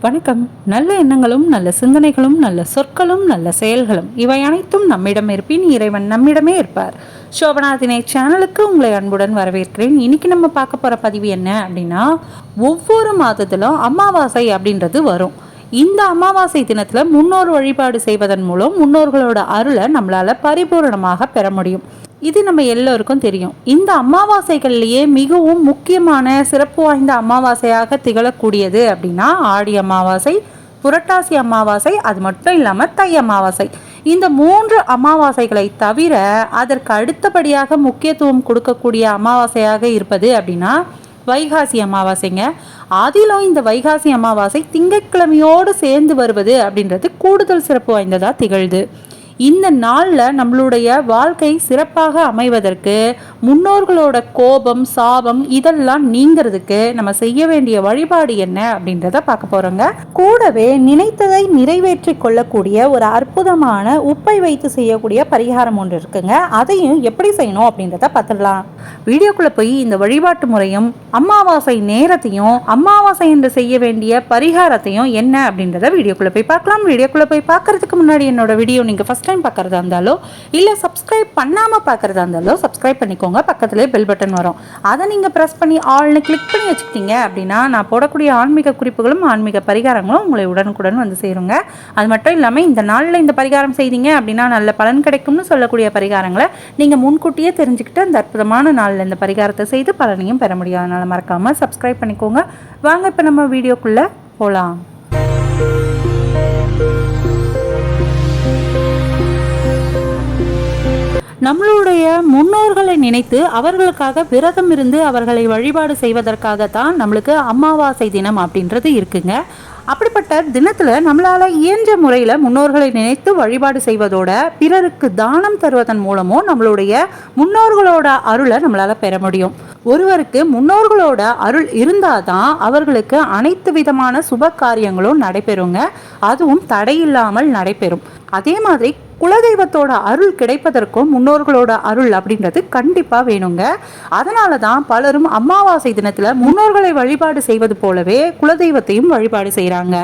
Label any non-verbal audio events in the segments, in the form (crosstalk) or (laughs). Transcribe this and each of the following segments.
வணக்கம். நல்ல எண்ணங்களும் நல்ல சிந்தனைகளும் நல்ல சொற்களும் நல்ல செயல்களும். இவை அனைத்தும் நம்மிடம் இருப்பின் இறைவன் நம்மிடமே இருப்பார். சோபநாதினை சேனலுக்கு உங்களை அன்புடன் வரவேற்கிறேன். இன்னைக்கு நம்ம பார்க்க போகிற பதிவு என்ன அப்படின்னா ஒவ்வொரு மாதத்திலும் அமாவாசை அப்படின்றது வரும். இந்த அமாவாசை தினத்துல முன்னோர் வழிபாடு செய்வதன் மூலம் முன்னோர்களோட அருளை நம்மளால பரிபூரணமாக பெற முடியும். இது நம்ம எல்லோருக்கும் தெரியும். இந்த அமாவாசைகள்லேயே மிகவும் முக்கியமான சிறப்பு வாய்ந்த அமாவாசையாக திகழக்கூடியது அப்படின்னா ஆடி அமாவாசை புரட்டாசி அமாவாசை அது மட்டும் இல்லாமல் தை அமாவாசை. இந்த மூன்று அமாவாசைகளை தவிர அதற்கு அடுத்தபடியாக முக்கியத்துவம் கொடுக்கக்கூடிய அமாவாசையாக இருப்பது அப்படின்னா வைகாசி அமாவாசைங்க. அதிலும் இந்த வைகாசி அமாவாசை திங்கட்கிழமையோடு சேர்ந்து வருவது அப்படின்றது கூடுதல் சிறப்பு வாய்ந்ததாக திகழ்து. இந்த நாளில் நம்மளுடைய வாழ்க்கை சிறப்பாக அமைவதற்கு முன்னோர்களோட கோபம் சாபம் இதெல்லாம் நீங்கிறதுக்கு நம்ம செய்ய வேண்டிய வழிபாடு என்ன அப்படின்றத பார்க்க போகிறோங்க கூடவே நினைத்ததை நிறைவேற்றி கொள்ளக்கூடிய ஒரு அற்புதமான உப்பை வைத்து செய்யக்கூடிய பரிகாரம் ஒன்று இருக்குங்க. அதையும் எப்படி செய்யணும் அப்படின்றத பார்த்துடலாம். வீடியோக்குள்ளே போய் இந்த வழிபாட்டு முறையும் அமாவாசை நேரத்தையும் அமாவாசை என்று செய்ய வேண்டிய பரிகாரத்தையும் என்ன அப்படின்றத வீடியோக்குள்ளே போய் பார்க்கலாம். வீடியோக்குள்ளே போய் பார்க்கறதுக்கு முன்னாடி என்னோட வீடியோ நீங்கள் ஃபஸ்ட் ஃபர்ஸ்ட் டைம் பார்க்குறதா இருந்தாலோ இல்லை சப்ஸ்கிரைப் பண்ணாமல் பார்க்குறதா இருந்தாலோ சப்ஸ்கிரைப் பண்ணிக்கோங்க. பக்கத்துலேயே பெல் பட்டன் வரும். அதை நீங்கள் ப்ரெஸ் பண்ணி ஆல்னு கிளிக் பண்ணி வச்சுக்கிட்டீங்க அப்படின்னா நான் போடக்கூடிய ஆன்மீக குறிப்புகளும் ஆன்மீக பரிகாரங்களும் உங்களை உடனுக்குடன் வந்து சேருங்க. அது மட்டும் இல்லாமல் இந்த நாளில் இந்த பரிகாரம் செய்தீங்க அப்படின்னா நல்ல பலன் கிடைக்கும்னு சொல்லக்கூடிய பரிகாரங்களை நீங்கள் முன்கூட்டியே தெரிஞ்சுக்கிட்டு அந்த அற்புதமான நாளில் இந்த பரிகாரத்தை செய்து பலனையும் பெற முடியும். அதனால் மறக்காமல் சப்ஸ்கிரைப் பண்ணிக்கோங்க. வாங்க இப்போ நம்ம வீடியோக்குள்ளே போகலாம் முன்னோர்களை நினைத்து அவர்களுக்காக விரதம் இருந்து அவர்களை வழிபாடு செய்வதற்காகத்தான் நம்மளுக்கு அமாவாசை தினம் அப்படின்றது இருக்குங்க. அப்படிப்பட்ட தினத்தில் நம்மளால் இயன்ற முறையில் முன்னோர்களை நினைத்து வழிபாடு செய்வதோட பிறருக்கு தானம் தருவதன் மூலமும் நம்மளுடைய முன்னோர்களோட அருளை நம்மளால் பெற முடியும். ஒருவருக்கு முன்னோர்களோட அருள் இருந்தால் தான் அவர்களுக்கு அனைத்து விதமான சுப காரியங்களும் நடைபெறுங்க. அதுவும் தடையில்லாமல் நடைபெறும். அதே மாதிரி குலதெய்வத்தோட அருள் கிடைப்பதற்கும் முன்னோர்களோட அருள் அப்படின்றது கண்டிப்பாக வேணுங்க. அதனால தான் பலரும் அமாவாசை தினத்தில் முன்னோர்களை வழிபாடு செய்வது போலவே குலதெய்வத்தையும் வழிபாடு செய்கிறாங்க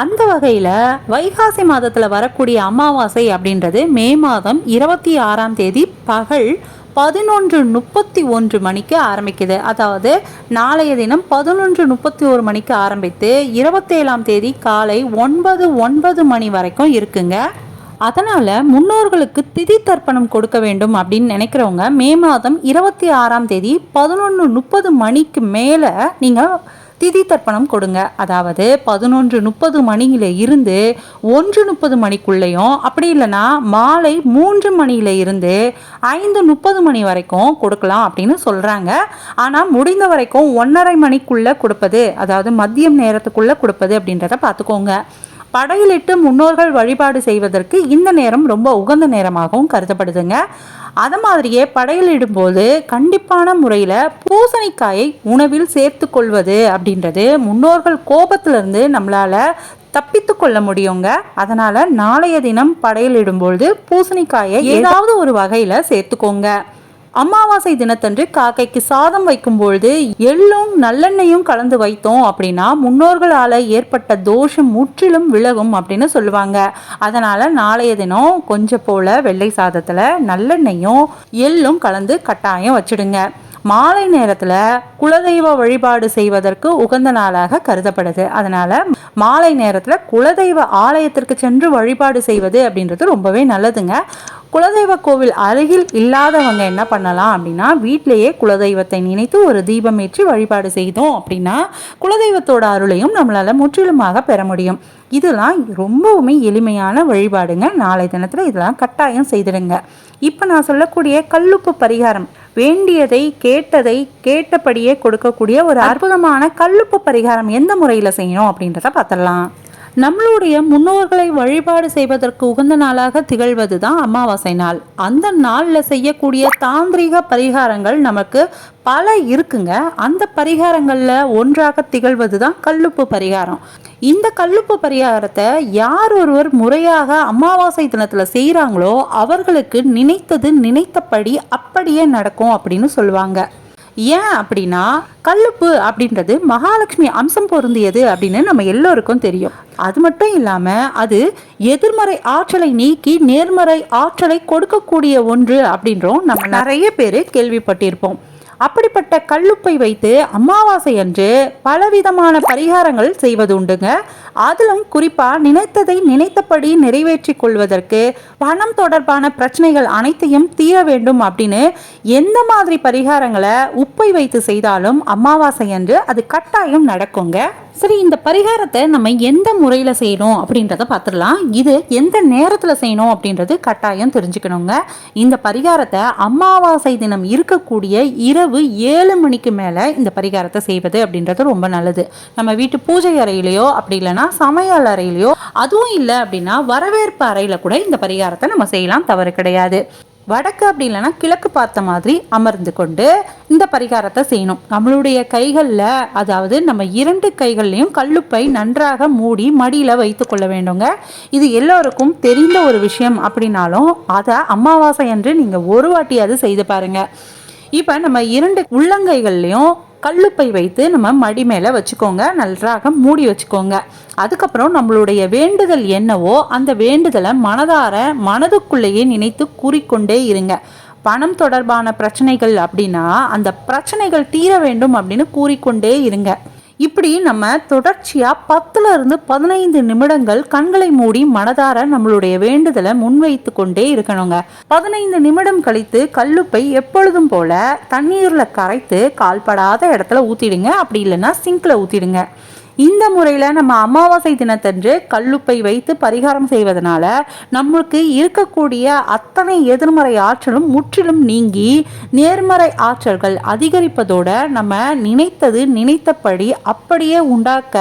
அந்த வகையில் வைகாசி மாதத்தில் வரக்கூடிய அமாவாசை அப்படின்றது மே மாதம் இருபத்தி ஆறாம் தேதி பகல் பதினொன்று முப்பத்தி ஒன்று மணிக்கு ஆரம்பிக்குது. அதாவது நாளைய தினம் பதினொன்று முப்பத்தி ஒரு மணிக்கு ஆரம்பித்து இருபத்தேழாம் தேதி காலை ஒன்பது ஒன்பது மணி வரைக்கும் இருக்குங்க. அதனால் முன்னோர்களுக்கு திதி தர்ப்பணம் கொடுக்க வேண்டும் அப்படின்னு நினைக்கிறவங்க மே மாதம் இருபத்தி ஆறாம் தேதி பதினொன்று முப்பது மணிக்கு மேலே நீங்கள் திதி தர்ப்பணம் கொடுங்க. அதாவது பதினொன்று முப்பது மணியில இருந்து ஒன்று முப்பது மணிக்குள்ளேயும் அப்படி இல்லைன்னா மாலை மூன்று மணியில இருந்து ஐந்து முப்பது மணி வரைக்கும் கொடுக்கலாம் அப்படின்னு சொல்கிறாங்க ஆனால் முடிந்த வரைக்கும் ஒன்றரை மணிக்குள்ளே கொடுப்பது அதாவது மதியம் நேரத்துக்குள்ளே கொடுப்பது அப்படின்றத பார்த்துக்கோங்க. படையிலிட்டு முன்னோர்கள் வழிபாடு செய்வதற்கு இந்த நேரம் ரொம்ப உகந்த நேரமாகவும் கருதப்படுதுங்க. அது மாதிரியே படையலிடும்போது கண்டிப்பான முறையில் பூசணிக்காயை உணவில் சேர்த்து கொள்வது அப்படின்றது முன்னோர்கள் கோபத்திலிருந்து நம்மளால் தப்பித்து கொள்ள முடியுங்க. அதனால நாளைய தினம் படையலிடும்பொழுது பூசணிக்காயை ஏதாவது ஒரு வகையில் சேர்த்துக்கோங்க. அமாவாசை தினத்தன்று காக்கைக்கு சாதம் வைக்கும் பொழுது எள்ளும் நல்லெண்ணையும் கலந்து வைத்தோம் அப்படின்னா முன்னோர்களால் ஏற்பட்ட தோஷம் முற்றிலும் விலகும் அப்படின்னு சொல்லுவாங்க. அதனால நாளைய தினம் கொஞ்சம் போல வெள்ளை சாதத்தில் நல்லெண்ணையும் எள்ளும் கலந்து கட்டாயம் வச்சிடுங்க. மாலை நேரத்தில் குலதெய்வ வழிபாடு செய்வதற்கு உகந்த நாளாக கருதப்படுது. அதனால மாலை நேரத்தில் குலதெய்வ ஆலயத்திற்கு சென்று வழிபாடு செய்வது அப்படின்றது ரொம்பவே நல்லதுங்க. குலதெய்வ கோவில் அருகில் இல்லாதவங்க என்ன பண்ணலாம் அப்படின்னா வீட்டிலேயே குலதெய்வத்தை நினைத்து ஒரு தீபம் ஏற்றி வழிபாடு செய்தோம் அப்படின்னா குலதெய்வத்தோட அருளையும் நம்மளால் முற்றிலுமாக பெற முடியும். இதெல்லாம் ரொம்பவுமே எளிமையான வழிபாடுங்க. நாளை தினத்தில் இதெல்லாம் கட்டாயம் செய்திடுங்க. இப்போ நான் சொல்லக்கூடிய கல்லுப்பு பரிகாரம். வேண்டியதை கேட்டதை கேட்டபடியே கொடுக்கக்கூடிய ஒரு அற்புதமான கல்லுப்பு பரிகாரம் எந்த முறையில் செய்யணும் அப்படின்றத பார்த்துடலாம். நம்மளுடைய முன்னோர்களை வழிபாடு செய்வதற்கு உகந்த நாளாக திகழ்வது தான் அமாவாசை நாள். அந்த நாளில் செய்யக்கூடிய தாந்திரிக பரிகாரங்கள் நமக்கு பல இருக்குங்க. அந்த பரிகாரங்களில் ஒன்றாக திகழ்வது தான் கல்லுப்பு பரிகாரம். இந்த கல்லுப்பு பரிகாரத்தை யார் ஒருவர் முறையாக அமாவாசை தினத்தில் செய்கிறாங்களோ அவர்களுக்கு நினைத்தது நினைத்தபடி அப்படியே நடக்கும் அப்படின்னு சொல்லுவாங்க. ஏன் அப்படின்னா கல்லுப்பு அப்படின்றது மகாலட்சுமி அம்சம் பொருந்தியது அப்படின்னு நம்ம எல்லோருக்கும் தெரியும். அது மட்டும் இல்லாம அது எதிர்மறை ஆற்றலை நீக்கி நேர்மறை ஆற்றலை கொடுக்கக்கூடிய ஒன்று அப்படின்றோம் நம்ம (laughs) நிறைய பேர் கேள்விப்பட்டிருப்போம். அப்படிப்பட்ட கல்லுப்பை வைத்து அமாவாசை அன்று பலவிதமான பரிகாரங்கள் செய்வது உண்டுங்க அதிலும் குறிப்பாக நினைத்ததை நினைத்தபடி நிறைவேற்றி கொள்வதற்கு பணம் தொடர்பான பிரச்சனைகள் அனைத்தையும் தீர வேண்டும் அப்படின்னு எந்த மாதிரி பரிகாரங்களை உப்பை வைத்து செய்தாலும் அமாவாசை அன்று அது கட்டாயம் நடக்குங்க. சரி இந்த பரிகாரத்தை நம்ம எந்த முறையில் செய்யணும் அப்படின்றத பார்த்துடலாம். இது எந்த நேரத்தில் செய்யணும் அப்படின்றது கட்டாயம் தெரிஞ்சுக்கணுங்க. இந்த பரிகாரத்தை அமாவாசை தினம் இருக்கக்கூடிய இரவு ஏழு மணிக்கு மேலே இந்த பரிகாரத்தை செய்வது அப்படின்றது ரொம்ப நல்லது. நம்ம வீட்டு பூஜை அறையிலையோ அப்படி இல்லைன்னா சமையல் அறையிலையோ அதுவும் இல்லை அப்படின்னா வரவேற்பு அறையில் கூட இந்த பரிகாரத்தை நம்ம செய்யலாம் தவறு கிடையாது. வடக்கு அப்படி இல்லைன்னா கிழக்கு பார்த்த மாதிரி அமர்ந்து கொண்டு இந்த பரிகாரத்தை செய்யணும். நம்மளுடைய கைகளில் அதாவது நம்ம இரண்டு கைகள்லையும் கல்லுப்பை நன்றாக மூடி மடியில் வைத்து கொள்ள வேண்டுங்க. இது எல்லோருக்கும் தெரிந்த ஒரு விஷயம் அப்படின்னாலும் அதை அமாவாசை என்று நீங்கள் ஒரு வாட்டியாவது செய்து பாருங்கள் இப்போ நம்ம இரண்டு உள்ளங்கைகள்லையும் கல்லுப்பை வைத்து நம்ம மடி மேலே வச்சுக்கோங்க. நன்றாக மூடி வச்சுக்கோங்க. அதுக்கப்புறம் நம்மளுடைய வேண்டுதல் என்னவோ அந்த வேண்டுதலை மனதார மனதுக்குள்ளேயே நினைத்து கூறிக்கொண்டே இருங்க. பணம் தொடர்பான பிரச்சனைகள் அப்படின்னா அந்த பிரச்சனைகள் தீர வேண்டும் அப்படின்னு கூறிக்கொண்டே இருங்க. இப்படி நம்ம தொடர்ச்சியாக பத்துல இருந்து பதினைந்து நிமிடங்கள் கண்களை மூடி மனதார நம்மளுடைய வேண்டுதலை முன்வைத்து கொண்டே இருக்கணுங்க. பதினைந்து நிமிடம் கழித்து கல்லுப்பை எப்பொழுதும் போல தண்ணீரில் கரைத்து கால்படாத இடத்துல ஊற்றிடுங்க அப்படி இல்லைன்னா சிங்கில் ஊற்றிடுங்க இந்த முறையில் நம்ம அமாவாசை தினத்தன்று கல்லுப்பை வைத்து பரிகாரம் செய்வதனால நம்மளுக்கு இருக்கக்கூடிய அத்தனை எதிர்மறை ஆற்றலும் முற்றிலும் நீங்கி நேர்மறை ஆற்றல்கள் அதிகரிப்பதோட நம்ம நினைத்தது நினைத்தபடி அப்படியே உண்டாக்க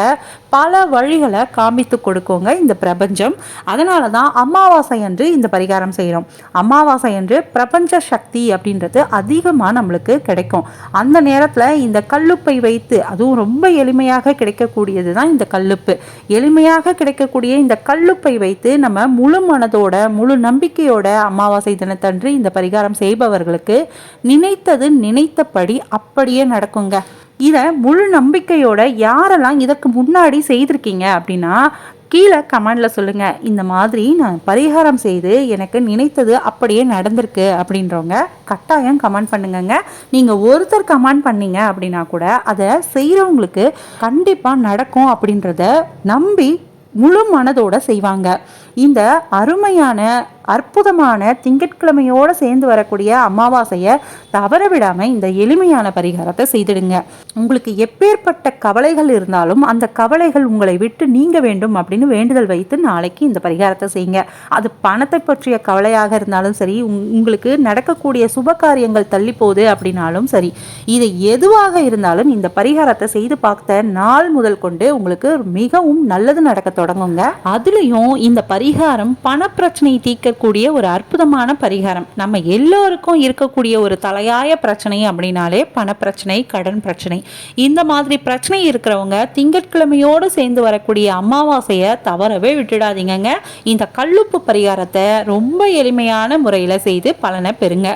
பல வழிகளை காமித்து கொடுக்குங்க இந்த பிரபஞ்சம். அதனால தான் அமாவாசை அன்று இந்த பரிகாரம் செய்கிறோம் அமாவாசை அன்று பிரபஞ்ச சக்தி அப்படின்றது அதிகமாக நம்மளுக்கு கிடைக்கும். அந்த நேரத்தில் இந்த கல்லுப்பை வைத்து அதுவும் ரொம்ப எளிமையாக கிடைக்கக்கூடியது தான் இந்த கல்லுப்பு. எளிமையாக கிடைக்கக்கூடிய இந்த கல்லுப்பை வைத்து நம்ம முழு மனதோட முழு நம்பிக்கையோட அமாவாசை தினத்தன்று இந்த பரிகாரம் செய்பவர்களுக்கு நினைத்தது நினைத்தபடி அப்படியே நடக்குங்க. இதை முழு நம்பிக்கையோட யாரெல்லாம் இதற்கு முன்னாடி செய்திருக்கீங்க அப்படின்னா கீழே கமெண்டில் சொல்லுங்கள் இந்த மாதிரி நான் பரிகாரம் செய்து எனக்கு நினைத்தது அப்படியே நடந்திருக்கு அப்படின்றவங்க கட்டாயம் கமெண்ட் பண்ணுங்கங்க. நீங்கள் ஒருத்தர் கமெண்ட் பண்ணீங்க அப்படின்னா கூட அதை செய்கிறவங்களுக்கு கண்டிப்பாக நடக்கும் அப்படின்றத நம்பி முழு மனதோடு செய்வாங்க. இந்த அருமையான அற்புதமான திங்கட்கிழமையோடு சேர்ந்து வரக்கூடிய அமாவாசையை தவற விடாமல் இந்த எளிமையான பரிகாரத்தை செய்திடுங்க. உங்களுக்கு எப்பேற்பட்ட கவலைகள் இருந்தாலும் அந்த கவலைகள் உங்களை விட்டு நீங்க வேண்டும் அப்படின்னு வேண்டுதல் வைத்து நாளைக்கு இந்த பரிகாரத்தை செய்யுங்க. அது பணத்தை பற்றிய கவலையாக இருந்தாலும் சரி உங்களுக்கு நடக்கக்கூடிய சுப காரியங்கள் தள்ளி போகுது அப்படின்னாலும் சரி இது எதுவாக இருந்தாலும் இந்த பரிகாரத்தை செய்து பார்த்த நாள் முதல் கொண்டு உங்களுக்கு மிகவும் நல்லது நடக்க தொடங்குங்க. அதுலேயும் இந்த பரிகாரம் பணப்பிரச்சனை தீர்க்க இருக்கக்கூடிய ஒரு அற்புதமான பரிகாரம். நம்ம எல்லோருக்கும் இருக்கக்கூடிய ஒரு தலையாய பிரச்சனை அப்படின்னாலே பணப்பிரச்சனை கடன் பிரச்சனை. இந்த மாதிரி பிரச்சனை இருக்கிறவங்க திங்கட்கிழமையோடு சேர்ந்து வரக்கூடிய அமாவாசையை தவறவே விட்டுடாதீங்க இந்த கல்லுப்பு பரிகாரத்தை ரொம்ப எளிமையான முறையில் செய்து பலனை பெறுங்க.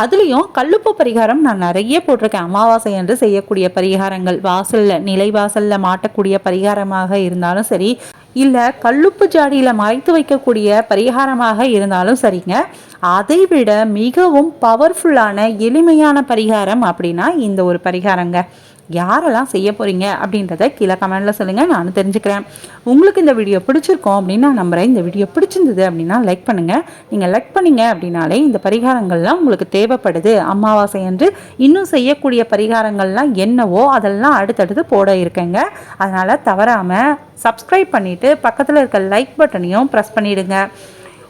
அதுலேயும் கல்லுப்பு பரிகாரம் நான் நிறைய போட்டிருக்கேன். அமாவாசை என்று செய்யக்கூடிய பரிகாரங்கள் வாசலில் நிலை வாசலில் மாட்டக்கூடிய பரிகாரமாக இருந்தாலும் சரி இல்லை கல்லுப்பு ஜாடியில் மறைத்து வைக்கக்கூடிய பரிகாரமாக இருந்தாலும் சரிங்க. அதை விட மிகவும் பவர்ஃபுல்லான எளிமையான பரிகாரம் அப்படின்னா இந்த ஒரு பரிகாரங்க. யாரெல்லாம் செய்ய போகிறீங்க அப்படின்றத கீழே கமெண்டில் சொல்லுங்கள் நானும் தெரிஞ்சுக்கிறேன். உங்களுக்கு இந்த வீடியோ பிடிச்சிருக்கோம் அப்படின்னு நான் நம்புகிறேன் இந்த வீடியோ பிடிச்சிருந்தது அப்படின்னா லைக் பண்ணுங்கள் நீங்கள் லைக் பண்ணீங்க அப்படின்னாலே இந்த பரிகாரங்கள்லாம் உங்களுக்கு தேவைப்படுது. அமாவாசை என்று இன்னும் செய்யக்கூடிய பரிகாரங்கள்லாம் என்னவோ அதெல்லாம் அடுத்தடுத்து போட இருக்கேங்க. அதனால் தவறாமல் சப்ஸ்கிரைப் பண்ணிவிட்டு பக்கத்தில் இருக்க லைக் பட்டனையும் ப்ரெஸ் பண்ணிவிடுங்க